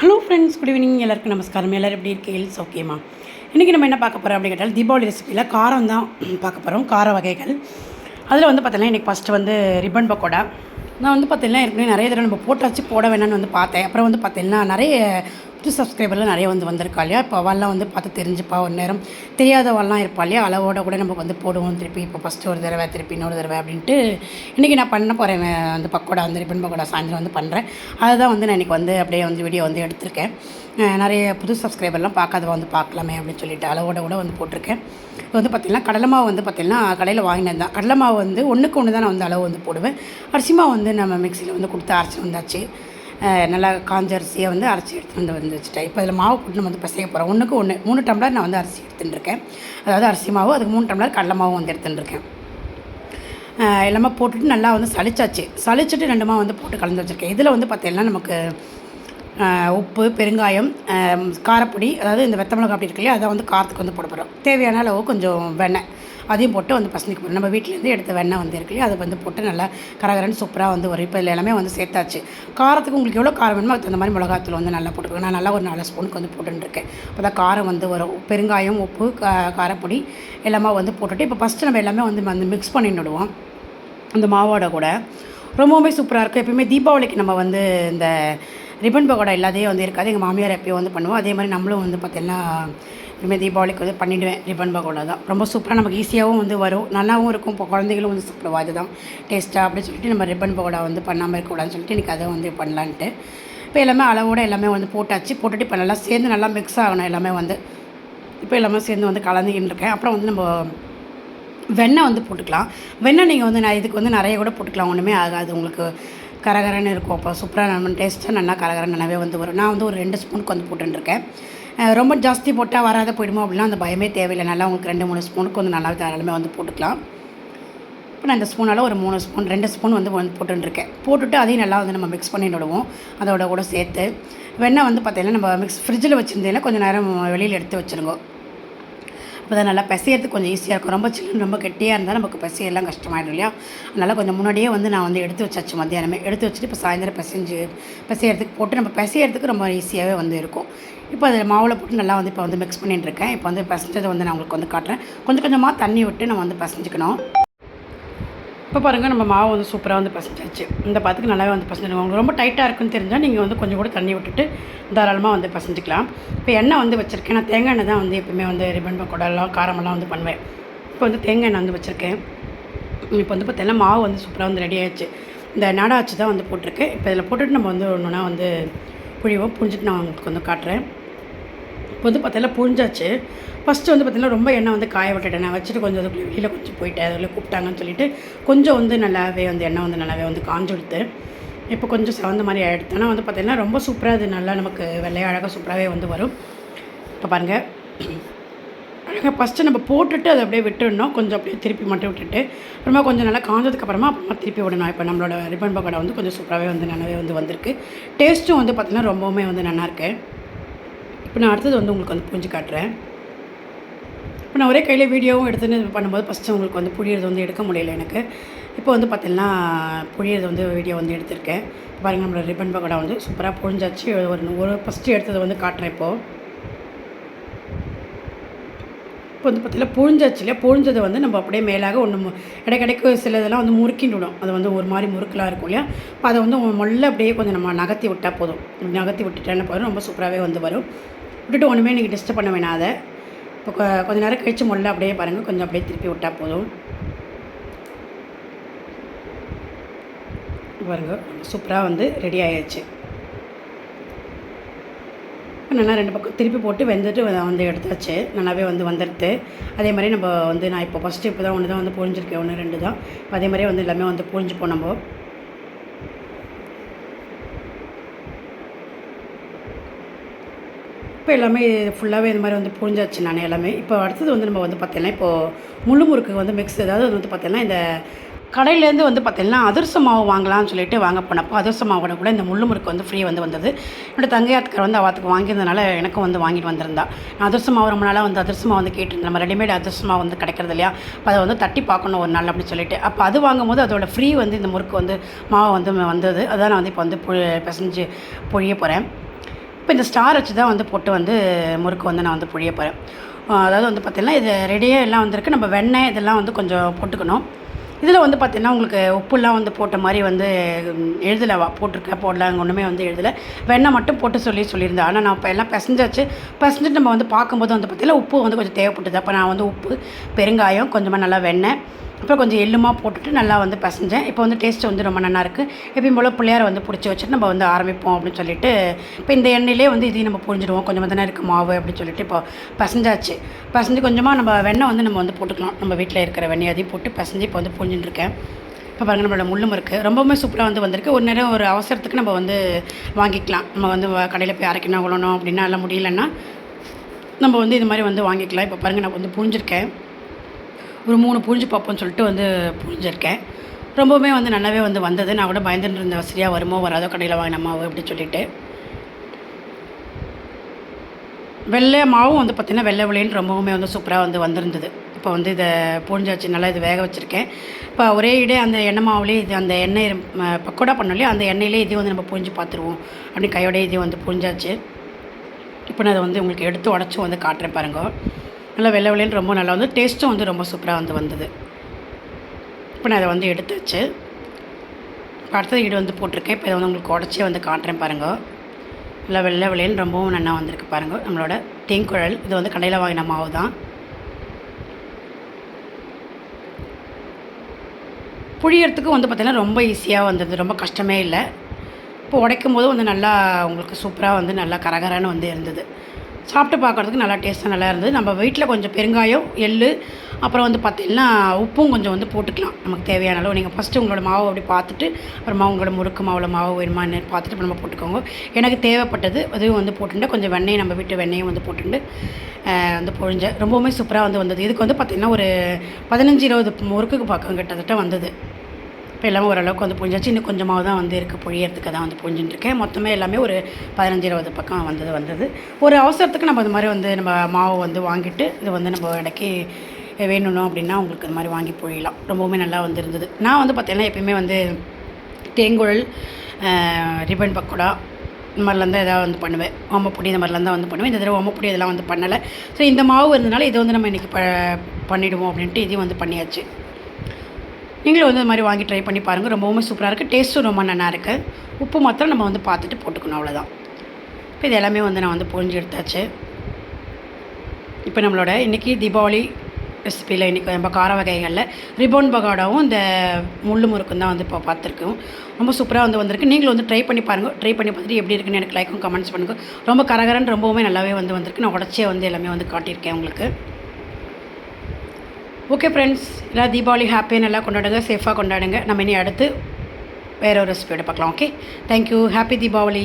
Hello friends good evening எல்லாருக்கும் நமஸ்காரம். எல்லோரும் எப்படி இருக்கீங்க? ஓகேம்மா இன்றைக்கி நம்ம என்ன பார்க்க போகிறோம் அப்படின்னு கேட்டால் தீபாவளி ரெசிபியில் காரம் தான் பார்க்க போகிறோம் கார வகைகள். அதில் வந்து பார்த்தீங்கன்னா இன்றைக்கி ஃபஸ்ட்டு வந்து ரிப்பன் பக்கோடா நான் வந்து பார்த்தீங்கன்னா ஏற்கனவே நிறைய தடவை நம்ம போட்டாச்சு போட வேணாம்னு வந்து பார்த்தேன். அப்புறம் வந்து பார்த்தீங்கன்னா நிறைய புது சப்ஸ்கிரைபர்லாம் நிறைய வந்து வந்திருக்கா இல்லையா? இப்போ அவள்லாம் வந்து பார்த்து தெரிஞ்சுப்பா ஒரு நேரம். தெரியாதவள்லாம் இருப்பா இல்லையா? அளவோட கூட நம்ம வந்து போடுவோம் திருப்பி இப்போ ஃபஸ்ட்டு ஒரு தடவை திருப்பி இன்னொரு தடவை அப்படின்ட்டு. இன்றைக்கி நான் பண்ண போகிறேன் அந்த பக்கோடா வந்து ரிப்பன் பக்கோடா சாயந்தரம் வந்து பண்ணுறேன் அதுதான் வந்து நான் இன்றைக்கி வந்து அப்படியே வந்து வீடியோ வந்து எடுத்திருக்கேன். நிறைய புது சப்ஸ்கிரைபர்லாம் பார்க்காதவ வந்து பார்க்கலாமே அப்படின்னு சொல்லிட்டு அளவோட கூட வந்து போட்டிருக்கேன். இப்போ வந்து பார்த்திங்கன்னா கடலை மாவு வந்து பார்த்திங்கன்னா கடையில் வாங்கினது தான். கடலை மாவு வந்து ஒன்றுக்கு ஒன்று தான் நான் வந்து அளவு வந்து போடுவேன். அரிசி மாவு வந்து நம்ம மிக்சியில் வந்து கொடுத்து அரைச்சி வந்தாச்சு. நல்லா காஞ்ச அரிசியை வந்து அரைச்சி எடுத்துகிட்டு வந்து வந்து வச்சுட்டேன். இப்போ இதில் மாவு போட்டு வந்து பிசைய போகிறோம் ஒன்றுக்கு ஒன்று மூணு டம்ளர் நான் வந்து அரிசி எடுத்துட்டுருக்கேன். அதாவது அரிசி மாவு அதுக்கு மூணு டம்ளர் கடலை மாவும் வந்து எடுத்துட்டுருக்கேன். எல்லாமே போட்டுட்டு நல்லா வந்து சளிச்சாச்சு. சளிச்சிட்டு ரெண்டுமா வந்து போட்டு கலந்து வச்சுருக்கேன். இதில் வந்து பார்த்தீங்கன்னா நமக்கு உப்பு பெருங்காயம் காரப்பொடி அதாவது இந்த வெத்த மிளகா அப்படி இருக்கு இல்லையா அதை வந்து காரத்துக்கு வந்து போட போகிறோம் தேவையான அளவு கொஞ்சம் வெண்ணெய். அதையும் போட்டு வந்து பசங்களுக்கு போகிறோம் நம்ம வீட்டிலேருந்து எடுத்த வெண்ணெய் வந்து இருக்கு அதை வந்து போட்டு நல்லா கரகரன்னு சூப்பராக வந்து வரும் இப்போ இதில் எல்லாமே வந்து சேர்த்தாச்சு. காரத்துக்கு உங்களுக்கு எவ்வளோ காரம் வேணுமோ அதுக்கு தகுந்த மாதிரி மிளகாத்தூள் வந்து நல்லா போட்டுக்கணும் நான் நல்லா ஒரு நாலு ஸ்பூனுக்கு வந்து போட்டுருக்கேன் அப்போ தான் காரம் வந்து வரும் பெருங்காயம் உப்பு கா காரப்பொடி எல்லாமே வந்து போட்டுட்டு இப்போ ஃபஸ்ட்டு நம்ம எல்லாமே வந்து வந்து மிக்ஸ் பண்ணி விடுவோம் அந்த மாவோட கூட. ரொம்பவுமே சூப்பராக இருக்கும். எப்பயுமே தீபாவளிக்கு நம்ம வந்து இந்த ரிப்பன் பகோடா எல்லாத்தையும் வந்து இருக்காது. எங்கள் மாமியார் எப்பயும் வந்து பண்ணுவோம். அதே மாதிரி நம்மளும் வந்து பார்த்திங்கன்னா இனிமேல் தீபாவளிக்கு வந்து பண்ணிவிடுவேன் ரிப்பன் பக்கோடா தான். ரொம்ப சூப்பராக நமக்கு ஈஸியாகவும் வந்து வரும். நல்லாவும் இருக்கும். இப்போ குழந்தைகளும் வந்து சாப்பிடுவா அதுதான் டேஸ்ட்டாக அப்படின்னு சொல்லிட்டு நம்ம ரிப்பன் பக்கோடா வந்து பண்ணாமல் இருக்கக்கூடாதுன்னு சொல்லிட்டு எனக்கு அதை வந்து பண்ணலான்ட்டு. இப்போ எல்லாமே அளவோட எல்லாமே வந்து போட்டாச்சு. போட்டுட்டு இப்போ நல்லா சேர்ந்து நல்லா மிக்ஸ் ஆகணும் எல்லாமே வந்து. இப்போ எல்லாமே சேர்ந்து வந்து கலந்துக்கிட்டு இருக்கேன். அப்புறம் வந்து நம்ம வெண்ணெய் வந்து போட்டுக்கலாம். வெண்ணெய் நீங்கள் வந்து நான் இதுக்கு வந்து நிறைய கூட போட்டுக்கலாம். ஒன்றுமே ஆகாது. உங்களுக்கு கரகரன்னு இருக்கும். அப்போ சூப்பராக நம்ம டேஸ்ட்டாக நல்லா கரகரன் நல்லாவே வந்து வரும். நான் வந்து ஒரு ரெண்டு ஸ்பூனுக்கு வந்து போட்டுருக்கேன் ரொம்ப ஜாஸ்தி போட்டால் வராத போயிடுமோ அப்படின்னா அந்த பயமே தேவையில்லை. நல்லா உங்களுக்கு ரெண்டு மூணு ஸ்பூனுக்கு வந்து நல்லா தாராளமே வந்து போட்டுக்கலாம். இப்போ நான் இந்த ஸ்பூனால் ஒரு மூணு ஸ்பூன் ரெண்டு ஸ்பூன் வந்து வந்து போட்டுருக்கேன் போட்டுட்டு அதையும் நல்லா வந்து நம்ம மிக்ஸ் பண்ணி விடுவோம். அதோட கூட சேர்த்து. வெண்ணெய் வந்து பார்த்தீங்கன்னா நம்ம மிக்ஸ் ஃப்ரிட்ஜில் வச்சுருந்தீங்கன்னா கொஞ்சம் நேரம் வெளியில் எடுத்து வச்சுருங்க. அப்போ தான் நல்லா பிசையறதுக்கு கொஞ்சம் ஈஸியாக இருக்கும். ரொம்ப சில்லுன்னு ரொம்ப கெட்டியாக இருந்தால் நமக்கு பிசையெல்லாம் கஷ்டமாயிடும் இல்லையா? அதனால் கொஞ்சம் முன்னாடியே வந்து நான் வந்து எடுத்து வச்சாச்சு மத்தியானமே. எடுத்து வச்சுட்டு இப்போ சாயந்தரம் பிசைஞ்சு பிசையறதுக்கு போட்டு நம்ம பிசையறதுக்கு ரொம்ப ஈஸியாகவே வந்து இருக்கும். இப்போ அதில் மாவில் போட்டு நல்லா வந்து இப்போ வந்து மிக்ஸ் பண்ணிட்டு இருக்கேன் இப்போ வந்து பசஞ்சதை வந்து நான் உங்களுக்கு வந்து காட்டுறேன். கொஞ்சம் கொஞ்சமாக தண்ணி விட்டு நம்ம வந்து பசஞ்சிக்கணும். இப்போ பாருங்கள் நம்ம மாவு வந்து சூப்பராக வந்து பசஞ்சாச்சு. இந்த பாத்துக்கு நல்லாவே வந்து பசஞ்சிடுங்க உங்களுக்கு ரொம்ப டைட்டாக இருக்குன்னு தெரிஞ்சால் நீங்கள் வந்து கொஞ்சம் கூட தண்ணி விட்டுட்டு தாராளமாக வந்து பசஞ்சிக்கலாம். இப்போ எண்ணெய் வந்து வச்சுருக்கேன். நான் தேங்காய் எண்ணெய் தான் வந்து எப்பவுமே வந்து ரிபன் பக்கோடெல்லாம் காரமெல்லாம் வந்து பண்ணுவேன். இப்போ வந்து தேங்காய் எண்ணெய் வந்து வச்சுருக்கேன். இப்போ வந்து பார்த்தீங்கன்னா மாவு வந்து சூப்பராக வந்து ரெடி ஆயிடுச்சு. இந்த நாடாச்சு தான் வந்து போட்டிருக்கு. இப்போ இதில் போட்டுட்டு நம்ம வந்து ஒன்றுனா வந்து புழிவோ புழிஞ்சிட்டு நான் உங்களுக்கு வந்து காட்டுறேன். இப்போ வந்து பார்த்தீங்கன்னா புழிஞ்சாச்சு ஃபஸ்ட்டு வந்து பார்த்திங்கன்னா ரொம்ப எண்ணெய் வந்து காய விட்டுட்டேன். நான் வச்சுட்டு கொஞ்சம் அதுக்குள்ளே வெளியில் கொஞ்சம் போயிட்டேன் அதில் கூப்பிட்டாங்கன்னு சொல்லிட்டு கொஞ்சம் வந்து நல்லாவே வந்து எண்ணெய் வந்து நல்லாவே வந்து காஞ்சு கொடுத்து இப்போ கொஞ்சம் சவந்த மாதிரி ஆகிடுதுன்னா வந்து பார்த்திங்கன்னா ரொம்ப சூப்பராக அது நல்லா நமக்கு வெள்ளையாக அழகாக சூப்பராகவே வந்து வரும். இப்போ பாருங்கள் ஃபஸ்ட்டு நம்ம போட்டுட்டு அதை அப்படியே விட்டுடணும். கொஞ்சம் அப்படியே திருப்பி மட்டும் விட்டுட்டு அப்புறமா கொஞ்சம் நல்லா காஞ்சதுக்கப்புறமா அப்புறமா திருப்பி விடணும். இப்போ நம்மளோட ரிப்பன் பக்கோடா வந்து கொஞ்சம் சூப்பராகவே வந்து நல்லாவே வந்து வந்திருக்கு. டேஸ்ட்டும் வந்து பார்த்திங்கன்னா ரொம்பவுமே வந்து நல்லாயிருக்கு இப்போ நான் அடுத்தது வந்து உங்களுக்கு வந்து புரிஞ்சு காட்டுறேன். இப்போ நான் ஒரே கையில் வீடியோவும் எடுத்துன்னு இது பண்ணும்போது ஃபஸ்ட்டு உங்களுக்கு வந்து புழியறது வந்து எடுக்க முடியல எனக்கு. இப்போ வந்து பார்த்தீங்கன்னா புழியறது வந்து வீடியோ வந்து எடுத்திருக்கேன். பாருங்கள் நம்மளோட ரிப்பன் பக்கோடா வந்து சூப்பராக புழிஞ்சாச்சு ஒரு ஒரு ஃபஸ்ட்டு எடுத்ததை வந்து காட்டுறேன் இப்போது இப்போ வந்து பார்த்தீங்கன்னா புழிஞ்சாச்சு இல்லையா? பொழிஞ்சதை வந்து நம்ம அப்படியே மேலாக ஒன்று இடைக்கிடைக்கு சில இதெல்லாம் வந்து முறுக்கின்னு விடும் அது வந்து ஒரு மாதிரி முறுக்கலாக இருக்கும் இல்லையா? இப்போ அதை வந்து மொல்ல அப்படியே கொஞ்சம் நம்ம நகர்த்தி விட்டால் போதும். நகர்த்தி விட்டுட்டேன்னு போதும் ரொம்ப சூப்பராகவே வந்து வரும். விட்டுட்டு ஒன்றுமே நீங்கள் டிஸ்டர்ப் பண்ண வேணாம் அதை. இப்போ கொஞ்சம் கொஞ்ச நேரம் கழித்து மொல்ல அப்படியே பாருங்கள் கொஞ்சம் அப்படியே திருப்பி விட்டால் போதும். பாருங்க சூப்பராக வந்து ரெடி ஆயாச்சு நல்லா ரெண்டு பக்கம் திருப்பி போட்டு வெந்துட்டு வந்து எடுத்தாச்சு. நல்லாவே வந்து வந்துடுது அதே மாதிரி நம்ம வந்து நான் இப்போ ஃபஸ்ட்டு இப்போ தான் ஒன்று தான் வந்து புரிஞ்சிருக்கேன் ஒன்று ரெண்டு தான். அதே மாதிரியே வந்து எல்லாமே வந்து புரிஞ்சுப்போம் நம்ம. இப்போ எல்லாமே ஃபுல்லாகவே இந்த மாதிரி வந்து புழிஞ்சாச்சு நான் எல்லாமே. இப்போ அடுத்தது வந்து நம்ம வந்து பார்த்தீங்கன்னா இப்போது முள்ளு முறுக்கு வந்து மிக்ஸ் ஏதாவது வந்து பார்த்தீங்கன்னா இந்த கடையிலேருந்து வந்து பார்த்தீங்கன்னா அதிரச மாவு வாங்கலாம்னு சொல்லிட்டு வாங்க போனப்போ அதிரச மாவோட கூட இந்த முள்ளு முறுக்கு வந்து ஃப்ரீ வந்து வந்தது. என்னோட தங்கையாத்துக்கார் வந்து அவத்துக்கு வாங்கியிருந்தனால எனக்கும் வந்து வாங்கிட்டு வந்திருந்தா. நான் அதிரச மாவு ரொம்ப நாளாக வந்து அதிரச மாவு வந்து கேட்டிருந்தேன். நம்ம ரெடிமேட் அதிரச மாவு வந்து கிடைக்கிறது இல்லையா? அப்போ அதை வந்து தட்டி பார்க்கணும் ஒரு நாள் அப்படின்னு சொல்லிட்டு. அப்போ அது வாங்கும்போது அதோட ஃப்ரீ வந்து இந்த முறுக்கு வந்து மாவு வந்து வந்தது. அதான் நான் வந்து இப்போ வந்து பொ பிசைஞ்சு பொழிய போகிறேன் இப்போ இந்த ஸ்டார் வச்சு தான் வந்து போட்டு வந்து முறுக்கு வந்து நான் வந்து புழிய போகிறேன் அதாவது வந்து பார்த்திங்கன்னா இது ரெடியாக எல்லாம் வந்திருக்கு. நம்ம வெண்ணெய் இதெல்லாம் வந்து கொஞ்சம் போட்டுக்கணும். இதில் வந்து பார்த்திங்கன்னா உங்களுக்கு உப்புலாம் வந்து போட்ட மாதிரி வந்து எழுதலை. வா போட்டிருக்க போடலாங்க ஒன்றுமே வந்து எழுதலை. வெண்ணெய் மட்டும் போட்டு சொல்லி சொல்லியிருந்தேன். ஆனால் நான் இப்போ எல்லாம் பிசைஞ்சாச்சு. பிசைஞ்சிட்டு நம்ம வந்து பார்க்கும்போது வந்து பார்த்திங்கன்னா உப்பு வந்து கொஞ்சம் தேவைப்பட்டது. அப்போ நான் வந்து உப்பு பெருங்காயம் கொஞ்சமாக நல்லா வெண்ணெய் அப்புறம் கொஞ்சம் எள்ளுமா போட்டுட்டு நல்லா வந்து பசஞ்சேன். இப்போ வந்து டேஸ்ட்டு வந்து ரொம்ப நல்லா இருக்குது எப்பயும் போல் பிள்ளையார வந்து பிடிச்சி வச்சுட்டு நம்ம வந்து ஆரம்பிப்போம் அப்படின்னு சொல்லிட்டு இப்போ இந்த எண்ணெயிலே வந்து இதையும் நம்ம புரிஞ்சிடுவோம் கொஞ்சமாக தானே இருக்குது மாவு அப்படின்னு சொல்லிட்டு இப்போ பசஞ்சாச்சு. பசஞ்சு கொஞ்சமாக நம்ம வெண்ணெய் வந்து நம்ம வந்து போட்டுக்கலாம். நம்ம வீட்டில் இருக்கிற வெண்ணெய் அதையும் போட்டு பசஞ்சு இப்போ வந்து புரிஞ்சுட்டு இருக்கேன் இப்போ பாருங்கள் நம்மளோட முள்ளும் இருக்குது ரொம்பவுமே சூப்பராக வந்து வந்திருக்கு. ஒரு நேரம் ஒரு அவசரத்துக்கு நம்ம வந்து வாங்கிக்கலாம். நம்ம வந்து கடையில் போய் அரைக்கணும் கொள்ளணும் அப்படின்னா எல்லாம் முடியலன்னா நம்ம வந்து இது மாதிரி வந்து வாங்கிக்கலாம். இப்போ பாருங்கள் நான் வந்து புரிஞ்சிருக்கேன் ஒரு மூணு புரிஞ்சு பார்ப்போம்னு சொல்லிட்டு வந்து புரிஞ்சிருக்கேன் ரொம்பவுமே வந்து நல்லாவே வந்து வந்தது. நான் கூட பயந்துட்டு இருந்த சரியாக வருமோ வராதோ கடையில் வாங்கின மாவு அப்படின்னு சொல்லிட்டு. வெள்ளை மாவும் வந்து பார்த்திங்கன்னா வெள்ளை விலைன்னு ரொம்பவுமே வந்து சூப்பராக வந்து வந்திருந்தது. இப்போ வந்து இதை புழிஞ்சாச்சு நல்லா இது வேக வச்சுருக்கேன். இப்போ ஒரே இடே அந்த எண்ணெய் மாவுலேயே இது அந்த எண்ணெய் பக்கோடா பண்ணலையே அந்த எண்ணெயிலே இதையும் வந்து நம்ம புழிஞ்சு பார்த்துருவோம். அப்படின்னு கையோடய இதையும் வந்து புழிஞ்சாச்சு. இப்போ நான் அதை வந்து உங்களுக்கு எடுத்து உடச்சும் வந்து காட்டுறேன் பாருங்க. நல்லா வெள்ளை வெள்ளைன்னு ரொம்ப நல்லா வந்து டேஸ்ட்டும் வந்து ரொம்ப சூப்பராக வந்து வந்தது. இப்போ நான் அதை வந்து எடுத்தாச்சு இப்போ அடுத்தது ஈடு வந்து போட்டிருக்கேன். இப்போ இதை வந்து உங்களுக்கு உடச்சே வந்து காட்டுறேன் பாருங்க. நல்லா வெள்ளை வெள்ளைன்னு ரொம்பவும் நல்லா வந்திருக்கு பாருங்க. நம்மளோட தேங்குழல் இது வந்து கடையில் வாங்கின மாவு தான் புழியறதுக்கும் வந்து பார்த்திங்கன்னா ரொம்ப ஈஸியாக வந்தது. ரொம்ப கஷ்டமே இல்லை. இப்போ உடைக்கும் போது வந்து நல்லா உங்களுக்கு சூப்பராக வந்து நல்லா கரகரன்னு வந்து இருந்தது. சாப்பிட்டு பார்க்குறதுக்கு நல்லா டேஸ்ட்டாக நல்லா இருந்தது. நம்ம வீட்டில் கொஞ்சம் பெருங்காயம் எள் அப்புறம் வந்து பார்த்திங்கன்னா உப்பும் கொஞ்சம் வந்து போட்டுக்கலாம். நமக்கு தேவையான அளவு. நீங்கள் ஃபஸ்ட்டு உங்களோட மாவு அப்படி பார்த்துட்டு அப்புறமா உங்களோட முறுக்கு மாவில் மாவு வேணுமான்னு பார்த்துட்டு நம்ம போட்டுக்கோங்க. எனக்கு தேவைப்பட்டது அதுவும் வந்து போட்டுட்டு கொஞ்சம் வெண்ணெய் நம்ம வீட்டு வெண்ணையும் வந்து போட்டுட்டு வந்து பொழிஞ்சேன் ரொம்பவுமே சூப்பராக வந்து வந்தது. இதுக்கு வந்து பார்த்திங்கன்னா ஒரு பதினஞ்சு இருபது முறுக்குக்கு பக்கம் கிட்டத்தட்ட வந்தது. இப்போ எல்லாமே ஓரளவுக்கு வந்து புரிஞ்சாச்சு. இன்னும் கொஞ்சமாக தான் வந்து இருக்குது புழியறதுக்கு தான் வந்து புரிஞ்சுட்டுருக்கேன். மொத்தமே எல்லாமே ஒரு பதினஞ்சு இருபது பக்கம் வந்தது வந்தது. ஒரு அவசரத்துக்கு நம்ம இது மாதிரி வந்து நம்ம மாவு வந்து வாங்கிட்டு இது வந்து நம்ம இடைக்கி வேணும் அப்படின்னா உங்களுக்கு இது மாதிரி வாங்கி புழியலாம் ரொம்பவுமே நல்லா வந்து இருந்தது. நான் வந்து பார்த்தீங்கன்னா எப்பயுமே வந்து தேங்குழல் ரிப்பன் பக்கோடா இந்த மாதிரிலாம் தான் எதாவது வந்து பண்ணுவேன். ஓமப்பொடி இந்த மாதிரிலாம் தான் வந்து பண்ணுவேன். இந்த தடவை ஓமப்பொடி இதெல்லாம் வந்து பண்ணலை. ஸோ இந்த மாவு இருந்தனால இதை வந்து நம்ம இன்றைக்கி ப பண்ணிவிடுவோம் அப்படின்ட்டு இதையும் வந்து பண்ணியாச்சு. நீங்களும் வந்து இந்த மாதிரி வாங்கி ட்ரை பண்ணி பாருங்கள் ரொம்பவுமே சூப்பராக இருக்குது டேஸ்ட்டும் ரொம்ப நல்லா இருக்குது உப்பு மாத்திரம் நம்ம வந்து பார்த்துட்டு போட்டுக்கணும் அவ்வளோதான் இப்போ இது எல்லாமே வந்து நான் வந்து புரிஞ்சு எடுத்தாச்சு. இப்போ நம்மளோட இன்றைக்கி தீபாவளி ரெசிபியில் இன்றைக்கி நம்ம கார வகைகளில் ரிபோன் பகோடாவும் இந்த முள்ளு முறுக்கும் தான் வந்து இப்போ பார்த்துருக்கோம். ரொம்ப சூப்பராக வந்து வந்திருக்கு. நீங்களும் வந்து ட்ரை பண்ணி பாருங்கள் ட்ரை பண்ணி பார்த்துட்டு எப்படி இருக்குன்னு எனக்கு லைக்கும் கமெண்ட்ஸ் பண்ணுங்கள் ரொம்ப கரகரன்னு ரொம்பவுமே நல்லாவே வந்து வந்திருக்கு. நான் உடச்சே வந்து எல்லாமே வந்து காட்டியிருக்கேன் உங்களுக்கு. ஓகே ஃப்ரெண்ட்ஸ் எல்லாம் தீபாவளி ஹாப்பியாக நல்லா கொண்டாடுங்க. சேஃபாக கொண்டாடுங்க. நம்ம இனி அடுத்து வேற ஒரு ரெசிபியோட பார்க்கலாம் ஓகே தேங்க்யூ ஹாப்பி தீபாவளி.